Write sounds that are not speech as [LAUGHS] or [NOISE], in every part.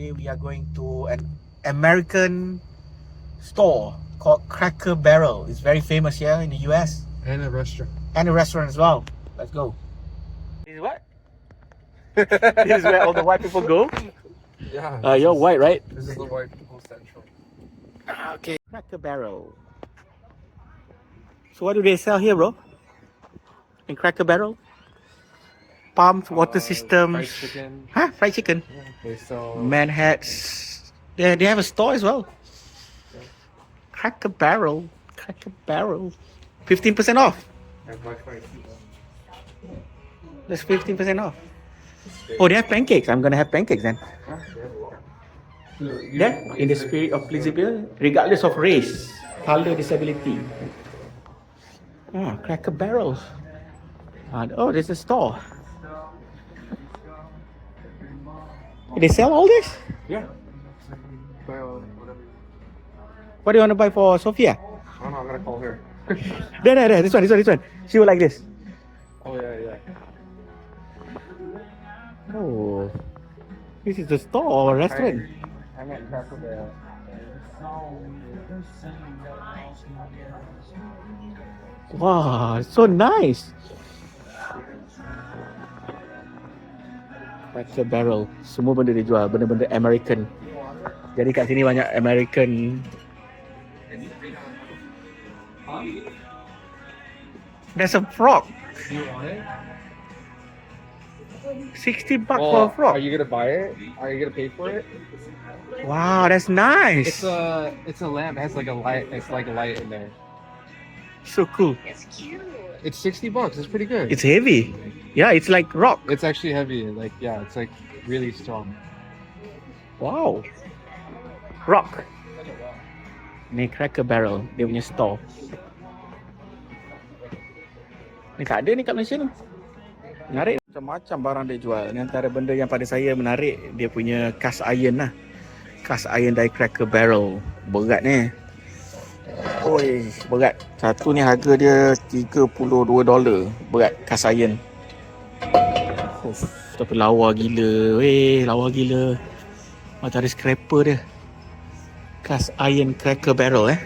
Today we are going to an American store called Cracker Barrel. It's very famous here in the US And a restaurant. and a restaurant as well. Let's go. This is what? [LAUGHS] this is where all the white people go. Yeah. Uh, you're white, right? This is the white people central. Okay. Cracker Barrel. So what do they sell here, bro? In Cracker Barrel? Pumps, water Uh, systems. Fried chicken. Huh? Fried chicken. They sell. Man hats. Yeah, they have a store as well. Cracker Barrel. Cracker Barrel. 15% off. That's 15% off. Oh, they have pancakes. I'm gonna have pancakes then. Huh? Yeah, in the spirit of pleasable, regardless of race, color, disability. Oh, Cracker Barrels. Uh, oh, there's a store. They sell all this? Yeah. Well, whatever. What do you want to buy for Sophia? Oh no, I'm gonna call her. [LAUGHS] There, there, there. This one, this one, this one. She will like this. Oh yeah, yeah. Oh, this is a store or a restaurant. I'm at Cracker Barrel. Wow, so nice. Cracker Barrel. Semua benda dia jual, benda-benda American. Jadi kat sini banyak American. There's a frog. You want it? 60 bucks for a Well, frog. are you gonna buy it? Are you gonna pay for it? Wow, that's nice. It's a it's a lamp. It has like a light. It's like a light in there. so cool. It's cute. It's sixty bucks. It's pretty good. It's heavy. Yeah, it's like rock. It's actually heavy. Like yeah, it's like really strong. Wow. Rock. Ni Cracker Barrel, dia punya store. Ni tak ada ni kat Malaysia ni. Menarik. Macam-macam barang dia jual. Ni antara benda yang pada saya menarik, dia punya cast iron lah. Cast iron dari Cracker Barrel. Berat ni. Oi, berat. Satu ni harga dia 32 dolar. Berat cast iron. Uff, tapi lawa gila. Weh, lawa gila. Macam ada scraper dia. Cast iron cracker barrel eh.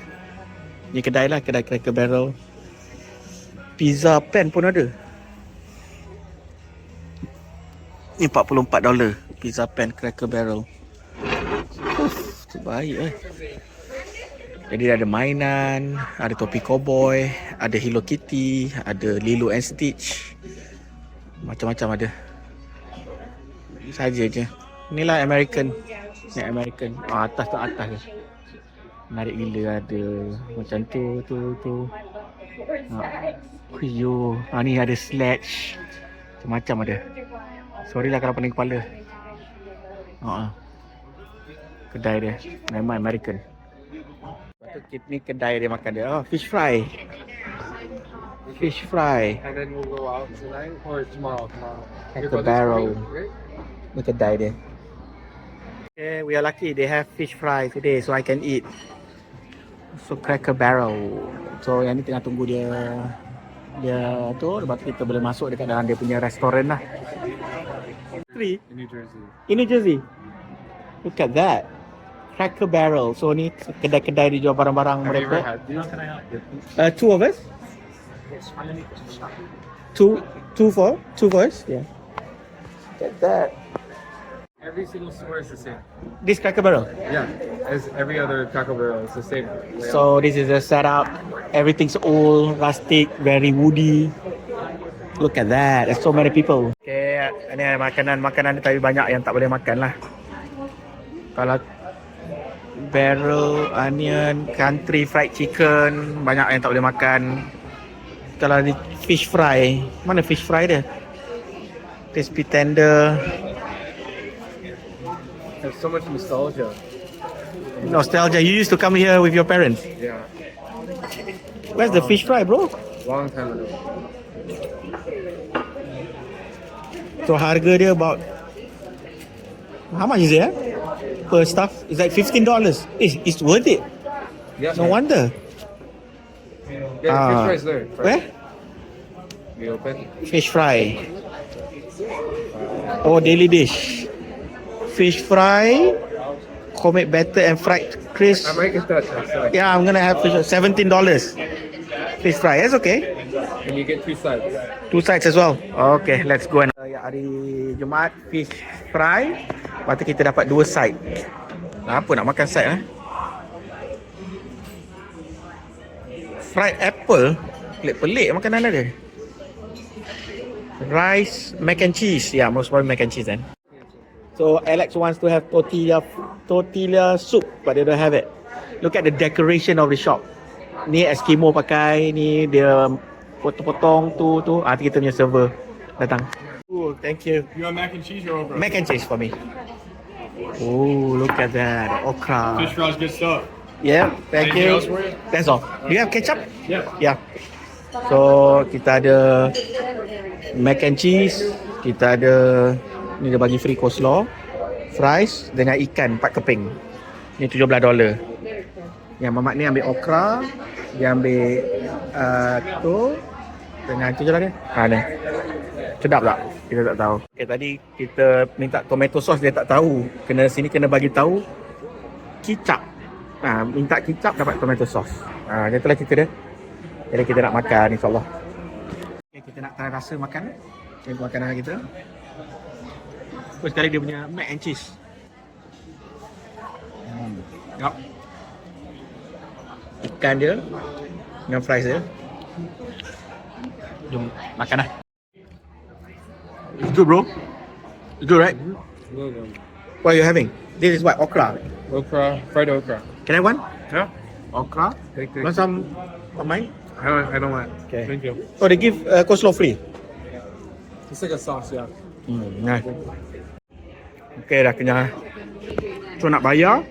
Ni kedai lah, kedai cracker barrel. Pizza pan pun ada. Ni 44 dolar. Pizza pan cracker barrel. Terbaik eh. Jadi ada mainan, ada topi cowboy, ada Hello Kitty, ada Lilo and Stitch. Macam-macam ada. Saja je. Inilah American. Ni American. Oh, atas tu atas je. Menarik gila ada. Macam tu, tu, tu. Ha. Yo, ha, ni ada sledge. Macam-macam ada. Sorry lah kalau pening kepala. Ha. Kedai dia. Memang American. Lepas tu ni kedai dia makan dia. Oh, fish fry. Fish fry. And then we'll go out tonight or tomorrow. Tomorrow. At the barrel. right? Ni kedai dia. Okay, we are lucky they have fish fry today so I can eat. So cracker barrel. So yang ni tengah tunggu dia dia tu lepas tu kita boleh masuk dekat dalam dia punya restoran lah. Three In New Jersey. in New Jersey. Look at that. Cracker barrel. So ni kedai-kedai dia jual barang-barang Have mereka. Uh, two of us. Two, two for, two for us. Yeah. Look at that. Every single store is the same. This cracker barrel. Yeah, as every other Taco Barrel, it's the same. layout. So this is the setup. Everything's old, rustic, very woody. Look at that. There's so many people. Okay, ini makanan makanan tapi banyak yang tak boleh makan lah. Kalau barrel, onion, country fried chicken, banyak yang tak boleh makan. Kalau ni fish fry, mana fish fry dia? Crispy tender, There's so much nostalgia. nostalgia. You used to come here with your parents. Yeah, Where's the fish fry, bro? long time ago. So harga dia about how much is it? Eh? Per stuff it's like fifteen dollars. It's, it's worth it. Yeah, No wonder. Yeah, Ah. fish fries there. Where? We open. Fish fry. Oh, daily dish. Fish fry, comet batter and fried crisp. I might get that. Sorry. Yeah, I'm gonna have fish, seventeen dollars. Fish fry, that's okay. And you get two sides. Two sides as well. Okay, let's go. Uh, ya, hari Jumaat fish fry. Lepas tu kita dapat dua side. Apa nak makan side eh? Fried apple. Pelik-pelik makanan dia. Rice, mac and cheese. Yeah, most probably mac and cheese then. So Alex wants to have tortilla tortilla soup, but they don't have it. Look at the decoration of the shop. Ni Eskimo pakai, ni dia potong-potong tu tu. Ah kita punya server datang. Oh, thank you. You want mac and cheese or over? Mac and cheese for me. Oh, look at that. Okra. Fish fries, good stuff. Yeah, thank Anything you. else for you? That's all. Do you have ketchup? Yeah. Yeah. So, kita ada mac and cheese, kita ada ni dia bagi free coleslaw, fries dengan ikan empat keping. Ni 17 dolar. Yang mamak ni ambil okra, dia ambil uh, tu dengan tu je lah dia. Ha ni. Sedap tak? Kita tak tahu. Okay, tadi kita minta tomato sauce dia tak tahu. Kena sini kena bagi tahu kicap. Ha, minta kicap dapat tomato sauce. Ha, itulah cerita dia. Jadi kita nak makan insyaAllah. Okay, kita nak try rasa makan. Ini makanan kita. First kali dia punya mac and cheese. Hmm. Yup. Ikan dia dengan fries dia. Jom makan lah. It's good bro. It's good right? Well done. What are you having? This is what? Okra. Okra, fried okra. Can I have one? Yeah. Okra. Take, take. Want some of mine? I don't, I don't want. Okay. Thank you. Oh, they give uh, coleslaw free. It's like a sauce, yeah. Hmm, nice. Okay, dah kenyang. So nak bayar,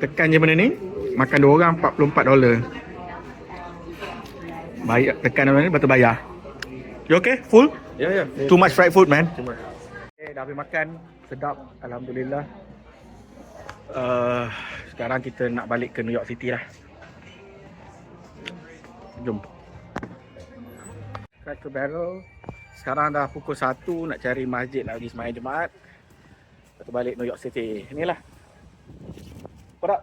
tekan je benda ni. Makan dua orang 44 dolar. Bayar, tekan benda ni, lepas tu bayar. You okay? Full? Yeah, yeah. Too much fried food, man. Too much. Okay, dah habis makan. Sedap. Alhamdulillah. Uh, sekarang kita nak balik ke New York City lah. Jom. Cracker Barrel. Sekarang dah pukul 1 nak cari masjid nak pergi semayang Jumaat. Balik New York City. Inilah. What up?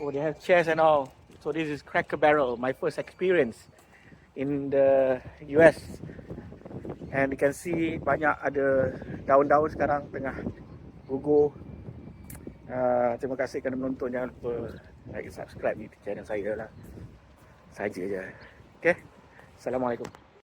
Oh, they have chairs and all. So this is Cracker Barrel, my first experience in the US. And you can see banyak ada daun-daun sekarang tengah gugur. Uh, terima kasih kerana menonton. Jangan lupa like, subscribe di channel saya lah. Saja je. Okay. Assalamualaikum.